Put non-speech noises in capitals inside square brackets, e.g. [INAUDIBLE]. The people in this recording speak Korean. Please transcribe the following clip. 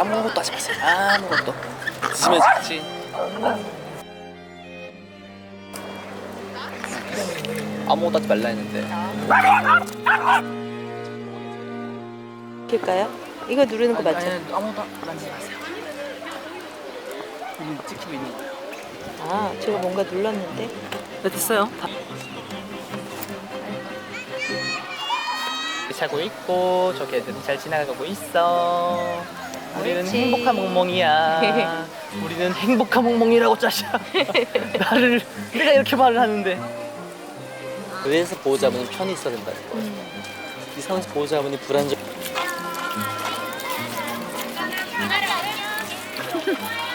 아무것도 하지 마세요. 아무것도. 드시면서 같이. 아무것도 하지 말라 했는데. 될까요? 이거 누르는 거 맞죠? 아니, 아무것도 만지지 마세요. 이미 찍히고 있는 거예요. 아, 제가 뭔가 눌렀는데. 네, 됐어요. 다. 자고 있고 저기 애들은 잘 지나가고 있어. 우리는 그렇지. 행복한 멍멍이야. [LAUGHS] 우리는 행복한 멍멍이라고 짜샤. 나를 내가 이렇게 말을 하는데. 의에서 보호자분이 편히 있어야 된다는 거예요. 음. 이 상황에서 보호자분이 불안정. [LAUGHS]